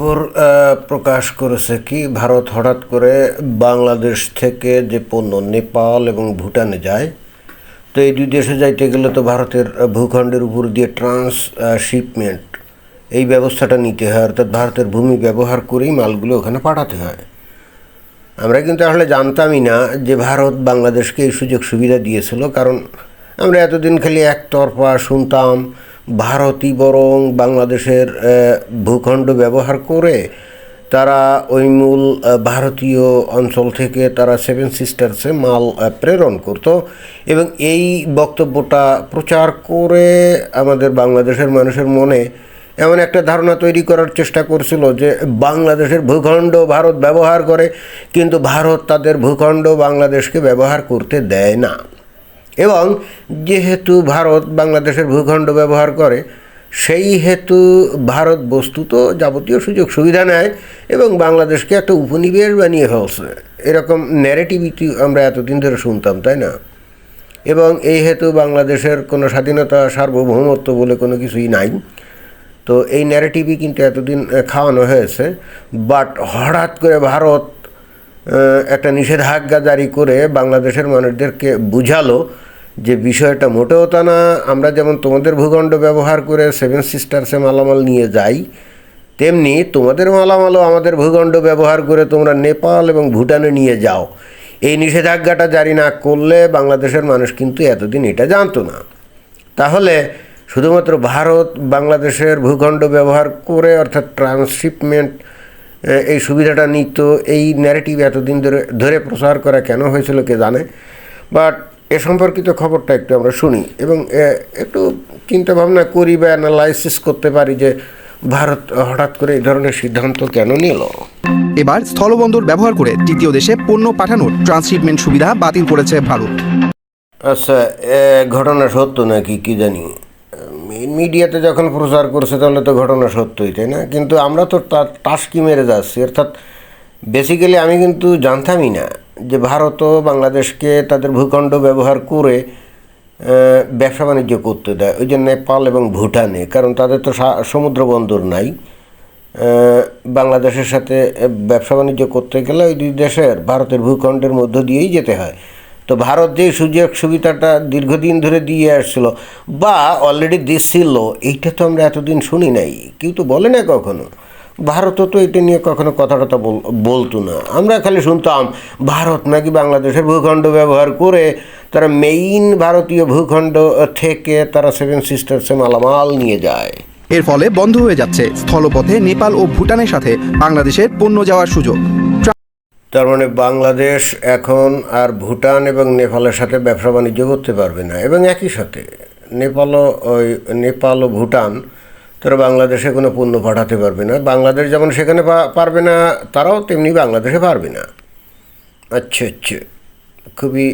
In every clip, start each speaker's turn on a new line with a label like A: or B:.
A: খবর প্রকাশ করেছে কি, ভারত হঠাৎ করে বাংলাদেশ থেকে যে পণ্য নেপাল এবং ভুটানে যায়, তো এই দুই দেশে যাইতে গেলে তো ভারতের ভূখণ্ডের উপর দিয়ে ট্রান্স শিপমেন্ট এই ব্যবস্থাটা নিতে হয়, অর্থাৎ ভারতের ভূমি ব্যবহার করেই মালগুলো ওখানে পাঠাতে হয়। আমরা কিন্তু আসলে জানতামই না যে ভারত বাংলাদেশকে এই সুযোগ সুবিধা দিয়েছিল, কারণ আমরা এতদিন খালি একতরফা শুনতাম ভারতই বরং বাংলাদেশের ভূখণ্ড ব্যবহার করে তারা ওই মূল ভারতীয় অঞ্চল থেকে তারা সেভেন সিস্টার্সে মাল প্রেরণ করত এবং এই বক্তব্যটা প্রচার করে আমাদের বাংলাদেশের মানুষের মনে এমন একটা ধারণা তৈরি করার চেষ্টা করছিল যে বাংলাদেশের ভূখণ্ড ভারত ব্যবহার করে, কিন্তু ভারত তাদের ভূখণ্ড বাংলাদেশকে ব্যবহার করতে দেয় না। এবং যেহেতু ভারত বাংলাদেশের ভূখণ্ড ব্যবহার করে, সেই হেতু ভারত বস্তুত যাবতীয় সুযোগ সুবিধা নেয় এবং বাংলাদেশকে একটা উপনিবেশ বানিয়ে ফেলছে। এরকম ন্যারেটিভিটি আমরা এতদিন ধরে শুনতাম, তাই না? এবং এই হেতু বাংলাদেশের কোনো স্বাধীনতা, সার্বভৌমত্ব বলে কোনো কিছুই নাই। তো এই ন্যারেটিভই কিন্তু এতদিন খাওয়ানো হয়েছে। বাট হঠাৎ করে ভারত একটা নিষেধাজ্ঞা জারি করে বাংলাদেশের মানুষদেরকে বুঝালো যে বিষয়টা মোটেও তা না। আমরা যেমন তোমাদের ভূখণ্ড ব্যবহার করে সেভেন সিস্টার্সে মালামাল নিয়ে যাই, তেমনি তোমাদের মালামালও আমাদের ভূখণ্ড ব্যবহার করে তোমরা নেপাল এবং ভুটানে নিয়ে যাও। এই নিষেধাজ্ঞাটা জারি না করলে বাংলাদেশের মানুষ কিন্তু এতদিন এটা জানতো না। তাহলে শুধুমাত্র ভারত বাংলাদেশের ভূখণ্ড ব্যবহার করে অর্থাৎ ট্রান্সশিপমেন্ট এই সুবিধাটা নিত এই ন্যারেটিভ এতদিন ধরে ধরে প্রচার করা কেন হয়েছিল কে জানে? বাট এ সম্পর্কিত খবরটা একটু আমরা শুনি এবং একটু চিন্তা ভাবনা করি বা অ্যানালাইসিস করতে পারি যে ভারত হঠাৎ করে এই ধরনের সিদ্ধান্ত কেন নিল?
B: এবার স্থলবন্দর ব্যবহার করে তৃতীয় দেশে পণ্য পাঠানোর ট্রান্সশিপমেন্ট সুবিধা বাতিল করেছে ভারত।
A: আচ্ছা ঘটনা সত্য নাকি কি জানি? মিডিয়াতে যখন প্রচার করছে, তাহলে তো ঘটনা সত্যই, তাই না? কিন্তু আমরা তো টাস্কি মেরে যাচ্ছি। অর্থাৎ বেসিক্যালি আমি কিন্তু জানতামই না যে ভারতও বাংলাদেশকে তাদের ভূখণ্ড ব্যবহার করে ব্যবসা বাণিজ্য করতে দেয়। ওই যে নেপাল এবং ভুটানে, কারণ তাদের তো সমুদ্র বন্দর নাই। বাংলাদেশের সাথে ব্যবসা বাণিজ্য করতে গেলে ওই দুই দেশের, ভারতের ভূখণ্ডের মধ্য দিয়েই যেতে হয়। তো ভারত যে সুযোগ সুবিধাটা দীর্ঘদিন ধরে দিয়ে আসছিল, বা অলরেডি দিচ্ছিল এইটা তো আমরা এতদিন শুনি নাই, কেউ তো বলে না কখনো। ভারতও তো এটা নিয়ে কখনো কথা টথা বল- বলতো না। আমরা খালি শুনতাম, ভারত নাকি বাংলাদেশের ভূখণ্ড ব্যবহার করে তারা মেইন ভারতীয় ভূখণ্ড থেকে তারা সেভেন সিস্টার্সে মালামাল নিয়ে যায়।
B: এর ফলে বন্ধ হয়ে যাচ্ছে স্থলপথে নেপাল ও ভুটানের সাথে বাংলাদেশের পণ্য যাওয়ার সুযোগ।
A: তার মানে বাংলাদেশ এখন আর ভুটান এবং নেপালের সাথে ব্যবসা বাণিজ্য করতে পারবে না। এবং একই সাথে নেপালও ওই নেপাল ও ভুটান, তারা বাংলাদেশে কোনো পণ্য পাঠাতে পারবে না। বাংলাদেশ যেমন সেখানে পারবে না, তারাও তেমনি বাংলাদেশে পারবে না। আচ্ছা আচ্ছা। খুবই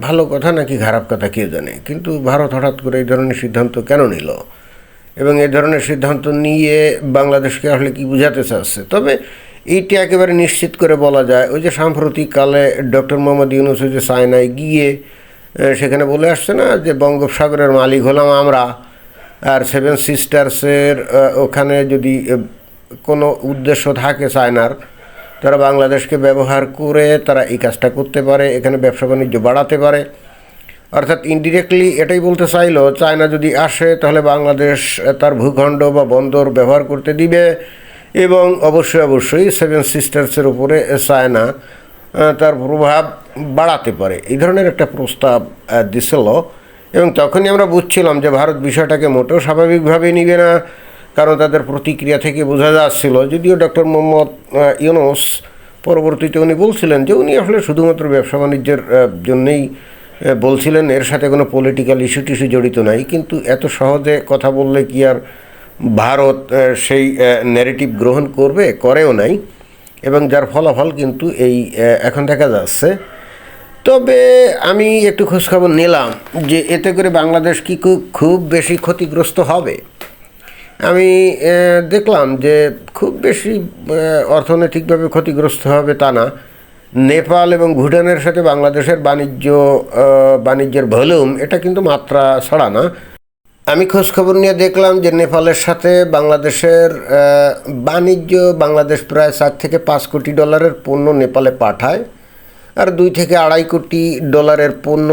A: ভালো কথা নাকি খারাপ কথা, কে জানে? কিন্তু ভারত হঠাৎ করে এই ধরনের সিদ্ধান্ত কেন নিল? এবং এই ধরনের সিদ্ধান্ত নিয়ে বাংলাদেশকে আসলে কি বোঝাতে চাচ্ছে? তবে এইটা একেবারে নিশ্চিত করে বলা যায়। ওই যে সাম্প্রতিককালে ডক্টর মোহাম্মদ ইউনুস যে চায়নায় গিয়ে সেখানে বলে আসছে না যে বঙ্গোপসাগরের মালিক হলাম আমরা, আর সেভেন সিস্টার্সের ওখানে যদি কোনো উদ্দেশ্য থাকে চায়নার তারা বাংলাদেশকে ব্যবহার করে তারা এই কাজটা করতে পারে, এখানে ব্যবসা বাণিজ্য বাড়াতে পারে। অর্থাৎ ইনডিরেক্টলি এটাই বলতে চাইলো, চায়না যদি আসে তাহলে বাংলাদেশ তার ভূখণ্ড বা বন্দর ব্যবহার করতে দিবে। এবং অবশ্যই অবশ্যই সেভেন সিস্টার্সের উপরে চায়না তার প্রভাব বাড়াতে পারে। এই ধরনের একটা প্রস্তাব দিছিল। এবং তখনই আমরা বুঝছিলাম যে ভারত বিষয়টাকে মোটেও স্বাভাবিকভাবে নিবে না, কারণ তাদের প্রতিক্রিয়া থেকে বোঝা যাচ্ছিল। যদিও ডক্টর মোহাম্মদ ইউনুস পরবর্তীতে উনি বলছিলেন যে উনি আসলে শুধুমাত্র ব্যবসা বাণিজ্যের জন্যেই বলছিলেন, এর সাথে কোনো পলিটিক্যাল ইস্যু টিস্যু জড়িত নাই। কিন্তু এত সহজে কথা বললে কি আর ভারত সেই ন্যারেটিভ গ্রহণ করবে, করেও নাই, এবং যার ফলাফল কিন্তু এই এখন দেখা যাচ্ছে। তবে আমি একটু খোঁজখবর নিলাম যে এতে করে বাংলাদেশ কি খুব খুব বেশি ক্ষতিগ্রস্ত হবে। আমি দেখলাম যে খুব বেশি অর্থনৈতিকভাবে ক্ষতিগ্রস্ত হবে তা না। নেপাল এবং ভুটানের সাথে বাংলাদেশের বাণিজ্য বাণিজ্যের ভলিউম, এটা কিন্তু মাত্রা ছাড়া না। আমি খোঁজ খবর নিয়ে দেখলাম যে নেপালের সাথে বাংলাদেশের বাণিজ্য বাংলাদেশ প্রায় চার থেকে পাঁচ কোটি ডলারের পণ্য নেপালে পাঠায় আর দুই থেকে আড়াই কোটি ডলারের পণ্য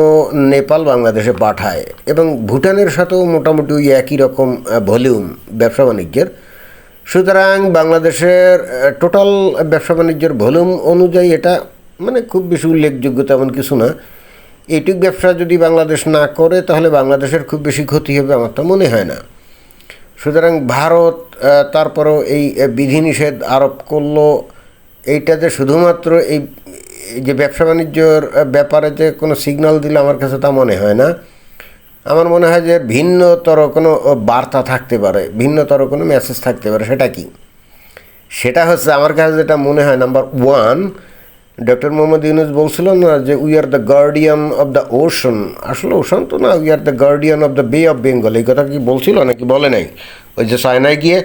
A: নেপাল বাংলাদেশে পাঠায়। এবং ভুটানের সাথেও মোটামুটি ওই একই রকম ভলিউম ব্যবসা বাণিজ্যের। সুতরাং বাংলাদেশের টোটাল ব্যবসা বাণিজ্যের ভলিউম অনুযায়ী এটা মানে খুব বেশি উল্লেখযোগ্য তেমন কিছু না। এইটুক ব্যবসা যদি বাংলাদেশ না করে, তাহলে বাংলাদেশের খুব বেশি ক্ষতি হবে আমার তো মনে হয় না। সুতরাং ভারত তারপরও এই বিধিনিষেধ আরোপ করল। এইটা যে শুধুমাত্র এই যে ব্যবসা বাণিজ্যর ব্যাপারে যে কোনো সিগন্যাল দিলে আমার কাছে তা মনে হয় না। আমার মনে হয় যে ভিন্নতর কোনো বার্তা থাকতে পারে, ভিন্নতর কোনো মেসেজ থাকতে পারে, সেটা কি? সেটা হচ্ছে, আমার কাছে যেটা মনে হয় number one doctor Muhammad Yunus বলছিল না যে we are the guardian of the ocean আসলে ওশন তো না we are the guardian of the Bay of Bengal এই কথা কি বলছিল, নাকি বলে নাই? ওই যে চায়নায় গিয়ে,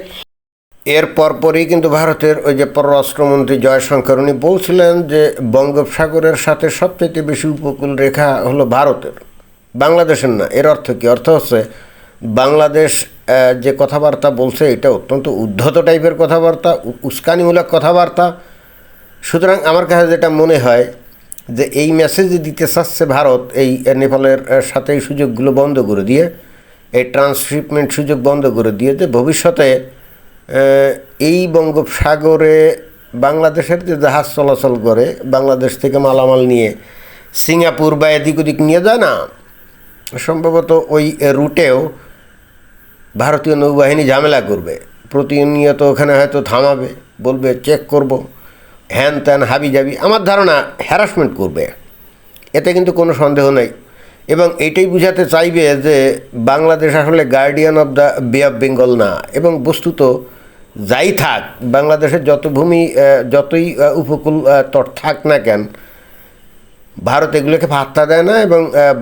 A: এর পরপরই কিন্তু ভারতের ওই যে পররাষ্ট্রমন্ত্রী জয়শঙ্কর, উনি বলছিলেন যে, বঙ্গোপসাগরের সাথে সবচেয়ে বেশি উপকূল রেখা হলো ভারতের, বাংলাদেশের না। এর অর্থ কি? অর্থ হচ্ছে, বাংলাদেশ যে কথাবার্তা বলছে, এটা অত্যন্ত উদ্ধত টাইপের কথাবার্তা, উস্কানিমূলক কথাবার্তা সুতরাং আমার কাছে যেটা মনে হয় যে এই মেসেজ দিতে চাচ্ছে ভারত, এই নেপালের সাথে এই সুযোগগুলো বন্ধ করে দিয়ে, এই ট্রান্সশিপমেন্ট সুযোগ বন্ধ করে দিয়ে যে ভবিষ্যতে এই বঙ্গোপসাগরে বাংলাদেশের যে জাহাজ চলাচল করে, বাংলাদেশ থেকে মালামাল নিয়ে সিঙ্গাপুর বা এদিক ওদিক নিয়ে যায় না, সম্ভবত ওই রুটেও ভারতীয় নৌবাহিনী ঝামেলা করবে। প্রতিনিয়ত ওখানে হয়তো থামাবে, বলবে চেক করব। হ্যান ত্যান, হাবি যাবি আমার ধারণা হ্যারাসমেন্ট করবে। এতে কিন্তু কোনো সন্দেহ নেই। এবং এটাই বুঝাতে চাইবে যে বাংলাদেশ আসলে guardian of the Bay of Bengal না। এবং বস্তুত যাই থাক, বাংলাদেশের যত ভূমি যতই উপকূল তট থাক না কেন, ভারত এগুলোকে ভাত্তা দেয় না এবং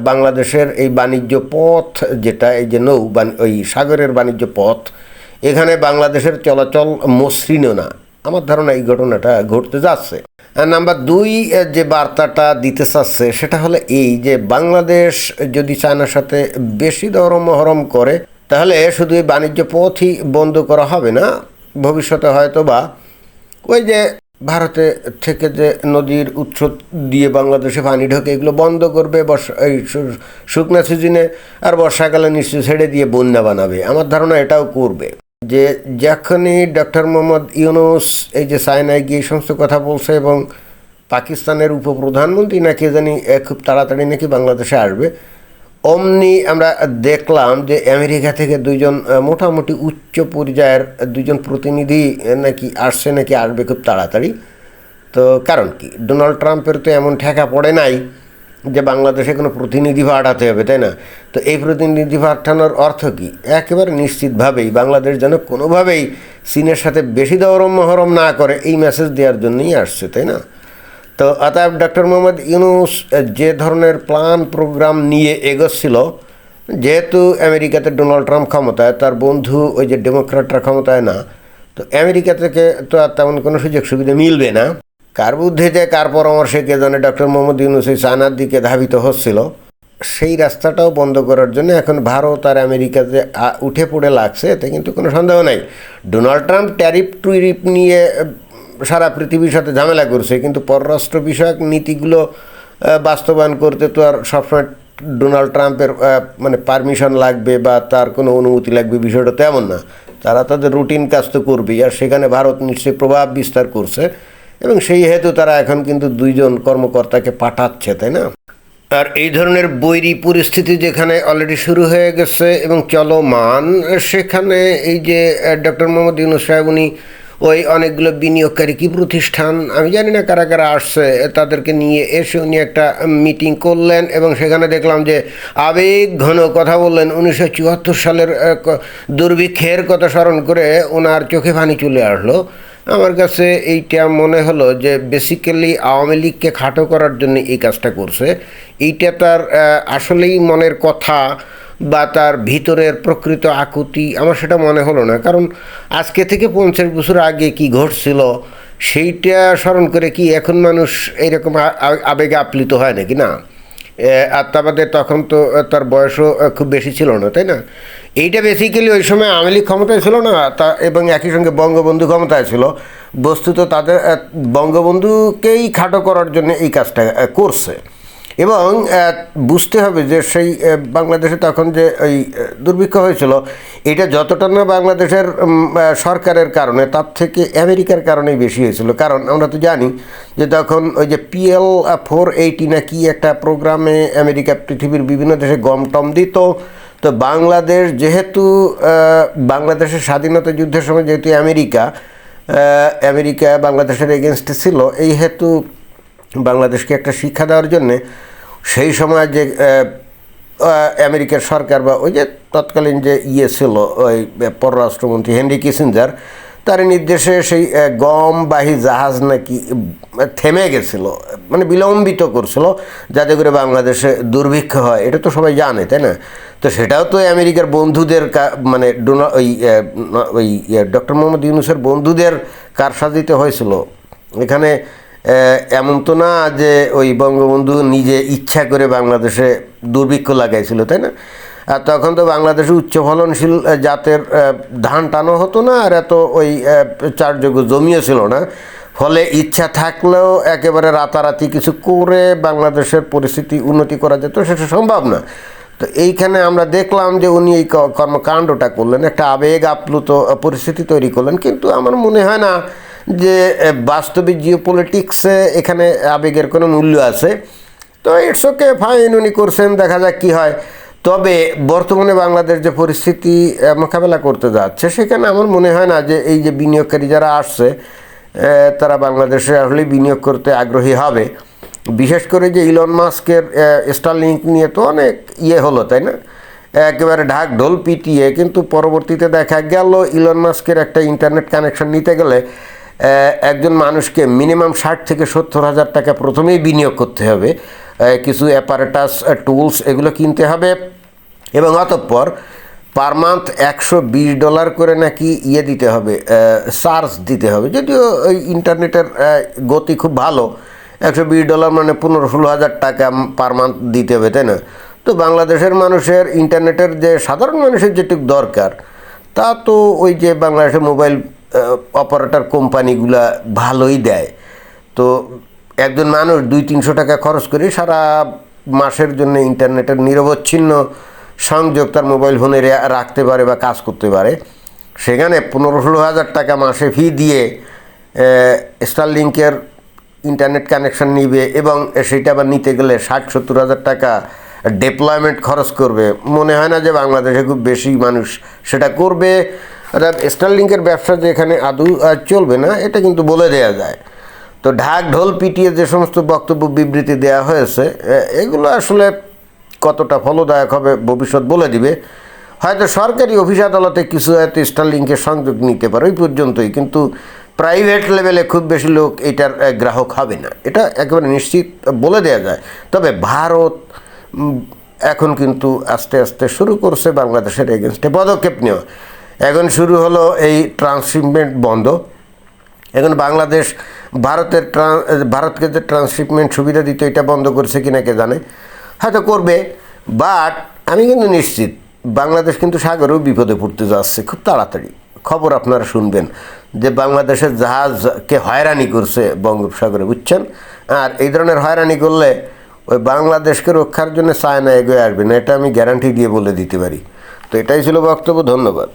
A: বাংলাদেশের এই বাণিজ্য পথ যেটা, এই যে নৌ ওই সাগরের বাণিজ্য পথ, এখানে বাংলাদেশের চলাচল মসৃণও না। আমার ধারণা এই ঘটনাটা ঘটতে যাচ্ছে। নাম্বার দুই যে বার্তাটা দিতে চাচ্ছে, সেটা হলো এই যে বাংলাদেশ যদি চায়নার সাথে বেশি দরম মহরম করে, তাহলে শুধু এই বাণিজ্য পথই বন্ধ করা হবে না। ভবিষ্যতে হয়তো বা ওই যে ভারতে থেকে যে নদীর উৎস দিয়ে বাংলাদেশে পানি ঢোকে, এগুলো বন্ধ করবে, বর্ষা, এই শুকনা সিজনে, আর বর্ষাকালে নিশ্চয়ই ছেড়ে দিয়ে বন্যা বানাবে। আমার ধারণা এটাও করবে। যে যখনই ডক্টর মোহাম্মদ ইউনুস এই যে চায়নায় গিয়ে সমস্ত কথা বলছে এবং পাকিস্তানের উপপ্রধানমন্ত্রী নাকি জানি খুব তাড়াতাড়ি নাকি বাংলাদেশে আসবে অমনি আমরা দেখলাম যে আমেরিকা থেকে দুইজন আহ, মোটামুটি উচ্চ পর্যায়ের দুজন প্রতিনিধি নাকি আসছে নাকি আসবে খুব তাড়াতাড়ি। তো কারণ কি? ডোনাল্ড ট্রাম্পের তো এমন ঠেকা পড়ে নাই। যে বাংলাদেশে কোনো প্রতিনিধি পাঠাতে হবে, তাই না? তো এই প্রতিনিধি পাঠানোর অর্থ কি? একেবারে নিশ্চিতভাবেই বাংলাদেশ যেন কোনোভাবেই চীনের সাথে বেশি দরম মহরম না করে, এই মেসেজ দেওয়ার জন্যই আসছে, তাই না? তো অতএব ডক্টর মোহাম্মদ ইউনুস যে ধরনের প্ল্যান প্রোগ্রাম নিয়ে এগোচ্ছিল, যেহেতু আমেরিকাতে ডোনাল্ড ট্রাম্প ক্ষমতায়, তার বন্ধু ওই যে ডেমোক্র্যাটরা ক্ষমতায় না, তো আমেরিকা থেকে তো আর তেমন কোনো সুযোগ সুবিধা মিলবে না। কার বুদ্ধিতে, কার পরামর্শে কে জানে ডক্টর মোহাম্মদ ইউনুস চায়নার দিকে ধাবিত হচ্ছিল। সেই রাস্তাটাও বন্ধ করার জন্য এখন ভারত আর আমেরিকাতে উঠে পড়ে লাগছে, এতে কিন্তু কোনো সন্দেহ নাই। ডোনাল্ড ট্রাম্প ট্যারিফ টুইরিপ নিয়ে সারা পৃথিবীর সাথে ঝামেলা করছে, কিন্তু পররাষ্ট্র বিষয়ক নীতিগুলো বাস্তবায়ন করতে তো আর সবসময় ডোনাল্ড ট্রাম্পের মানে পারমিশন লাগবে বা তার কোনো অনুমতি লাগবে বিষয়টা তেমন না। তারা তাদের রুটিন কাজ তো করবেই, আর সেখানে ভারত নিশ্চয়ই প্রভাব বিস্তার করছে। এবং সেই হেতু তারা এখন কিন্তু দুইজন কর্মকর্তাকে পাঠাচ্ছে, তাই না? আর এই ধরনের বৈরী পরিস্থিতি যেখানে অলরেডি শুরু হয়ে গেছে এবং চলমান, সেখানে এই যে ডক্টর মোহাম্মদ ইউনুস সাহেব, উনি ওই অনেকগুলো বিনিয়োগকারী কি প্রতিষ্ঠান, আমি জানি না কারা কারা আসছে তাদেরকে নিয়ে এসে উনি একটা মিটিং করলেন এবং সেখানে দেখলাম যে আবেগ ঘন কথা বললেন। উনিশশো চুয়াত্তর সালের দুর্ভিক্ষের কথা স্মরণ করে ওনার চোখে পানি চলে আসলো। আমার কাছে এইটা মনে হলো যে বেসিক্যালি আওয়ামী লীগকে খাটো করার জন্য এই কাজটা করছে। এইটা তার আসলেই মনের কথা বা তার ভিতরের প্রকৃত আকুতি আমার সেটা মনে হলো না। কারণ আজকে থেকে পঞ্চাশ বছর আগে কি ঘটছিল, সেইটা স্মরণ করে কি এখন মানুষ এইরকম আবেগে আপ্লিত হয় নাকি না? আর তখন তো তার বয়সও খুব বেশি ছিল না, তাই না? এইটা বেসিক্যালি ওই সময় আওয়ামী লীগ ক্ষমতায় ছিল না, তা এবং একই সঙ্গে বঙ্গবন্ধু ক্ষমতায় ছিল। বস্তুত তাদের বঙ্গবন্ধুকেই খাটো করার জন্য এই কাজটা করছে। এবং বুঝতে হবে যে সেই বাংলাদেশে তখন যে ওই দুর্ভিক্ষ হয়েছিল, এটা যতটা না বাংলাদেশের সরকারের কারণে, তার থেকে আমেরিকার কারণেই বেশি হয়েছিল। কারণ আমরা তো জানি যে তখন ওই যে পিএল ফোর এইটি না কি একটা প্রোগ্রামে আমেরিকা পৃথিবীর বিভিন্ন দেশে গম টম দিত তো বাংলাদেশ যেহেতু বাংলাদেশের স্বাধীনতা যুদ্ধের সময় যেহেতু আমেরিকা আমেরিকা বাংলাদেশের এগেনস্টে ছিল, এই হেতু বাংলাদেশকে একটা শিক্ষা দেওয়ার জন্যে সেই সময় যে আমেরিকার সরকার বা ওই যে তৎকালীন যে ইয়ে ছিল, ওই পররাষ্ট্রমন্ত্রী হেনরি কিসিঞ্জার তার নির্দেশে সেই গমবাহী জাহাজ নাকি থেমে গেছিল মানে বিলম্বিত করছিল, যাতে করে বাংলাদেশে দুর্ভিক্ষ হয়। এটা তো সবাই জানে, তাই না? তো সেটাও তো আমেরিকার বন্ধুদের মানে ডোনা, ওই ওই ডক্টর মোহাম্মদ ইউনুসের বন্ধুদের কারসাজিতে হয়েছিল। এখানে এমন তো না যে ওই বঙ্গবন্ধু নিজে ইচ্ছা করে বাংলাদেশে দুর্ভিক্ষ লাগাইছিল, তাই না? আর তখন তো বাংলাদেশে উচ্চ ফলনশীল জাতের ধান টানো হতো না, আর এত ওই চারযোগ্য জমিও ছিল না। ফলে ইচ্ছা থাকলেও একেবারে রাতারাতি কিছু করে বাংলাদেশের পরিস্থিতি উন্নতি করা যেত সেটা সম্ভব না। তো এইখানে আমরা দেখলাম যে উনি এই কর্মকাণ্ডটা করলেন, একটা আবেগ আপ্লুত পরিস্থিতি তৈরি করলেন। কিন্তু আমার মনে হয় না যে বাস্তবিক জিও পলিটিক্সে এখানে আবেগের কোনো মূল্য আছে। তো ইটস ওকে ফাইন উনি করছেন, দেখা যাক কী হয়। তবে বর্তমানে বাংলাদেশ যে পরিস্থিতি মোকাবেলা করতে যাচ্ছে, সেখানে আমার মনে হয় না যে এই যে বিনিয়োগকারী যারা আসছে তারা বাংলাদেশে আসলে বিনিয়োগ করতে আগ্রহী হবে। বিশেষ করে যে ইলন মাস্কের স্টারলিংক নিয়ে তো অনেক ইয়ে হলো, তাই না? একেবারে ঢাক ঢোল পিটিয়ে, কিন্তু পরবর্তীতে দেখা গেল ইলন মাস্কের একটা ইন্টারনেট কানেকশন নিতে গেলে একজন মানুষকে মিনিমাম ষাট থেকে সত্তর হাজার টাকা প্রথমেই বিনিয়োগ করতে হবে। কিছু অ্যাপারেটাস টুলস এগুলো কিনতে হবে। এবং অতঃপর পার মান্থ একশো বিশ ডলার করে নাকি ইয়ে দিতে হবে চার্জ দিতে হবে। যদিও ওই ইন্টারনেটের গতি খুব ভালো, একশো বিশ ডলার মানে পনেরো ষোলো হাজার টাকা পার মান্থ দিতে হবে, তাই না? তো বাংলাদেশের মানুষের ইন্টারনেটের যে সাধারণ মানুষের যেটুকু দরকার, তা তো ওই যে বাংলাদেশের মোবাইল অপারেটর কোম্পানিগুলা ভালোই দেয়। তো একজন মানুষ দুই তিনশো টাকা খরচ করে সারা মাসের জন্য ইন্টারনেটের নিরবচ্ছিন্ন সংযোগ তার মোবাইল ফোনে রাখতে পারে বা কাজ করতে পারে। সেখানে পনেরো ষোলো হাজার টাকা মাসে ফি দিয়ে স্টারলিংকের ইন্টারনেট কানেকশন নিবে এবং সেটা আবার নিতে গেলে ষাট সত্তর হাজার টাকা ডেপ্লয়মেন্ট খরচ করবে। মনে হয় না যে বাংলাদেশে খুব বেশি মানুষ সেটা করবে। অর্থাৎ স্টারলিংকের ব্যবসা যে এখানে আদৌ চলবে না, এটা কিন্তু বলে দেওয়া যায়। তো ঢাক ঢোল পিটিয়ে যে সমস্ত বক্তব্য বিবৃতি দেওয়া হয়েছে এগুলো আসলে কতটা ফলদায়ক হবে ভবিষ্যৎ বলে দিবে। হয়তো সরকারি অফিস আদালতে কিছু হয়তো স্টারলিংকের সংযোগ নিতে পারে, ওই পর্যন্তই। কিন্তু প্রাইভেট লেভেলে খুব বেশি লোক এটার গ্রাহক হবে না। এটা একেবারে নিশ্চিত বলে দেওয়া যায়। তবে ভারত এখন কিন্তু আস্তে আস্তে শুরু করছে বাংলাদেশের এগেনস্টে পদক্ষেপ নেওয়া। এখন শুরু হলো এই ট্রান্সশিপমেন্ট বন্ধ। এখন বাংলাদেশ ভারতের ভারতকে যে ট্রান্সশিপমেন্ট সুবিধা দিত এটা বন্ধ করছে কিনা কে জানে? হয়তো করবে বাট আমি কিন্তু নিশ্চিত বাংলাদেশ কিন্তু সাগরেও বিপদে পড়তে যাচ্ছে, খুব তাড়াতাড়ি। খবর আপনারা শুনবেন যে বাংলাদেশের জাহাজকে হয়রানি করছে বঙ্গোপসাগরে, বুঝছেন? আর এই ধরনের হয়রানি করলে ওই বাংলাদেশকে রক্ষার জন্য চায়না এগিয়ে আসবে না, এটা আমি গ্যারান্টি দিয়ে বলে দিতে পারি। তো এটাই ছিল বক্তব্য, ধন্যবাদ।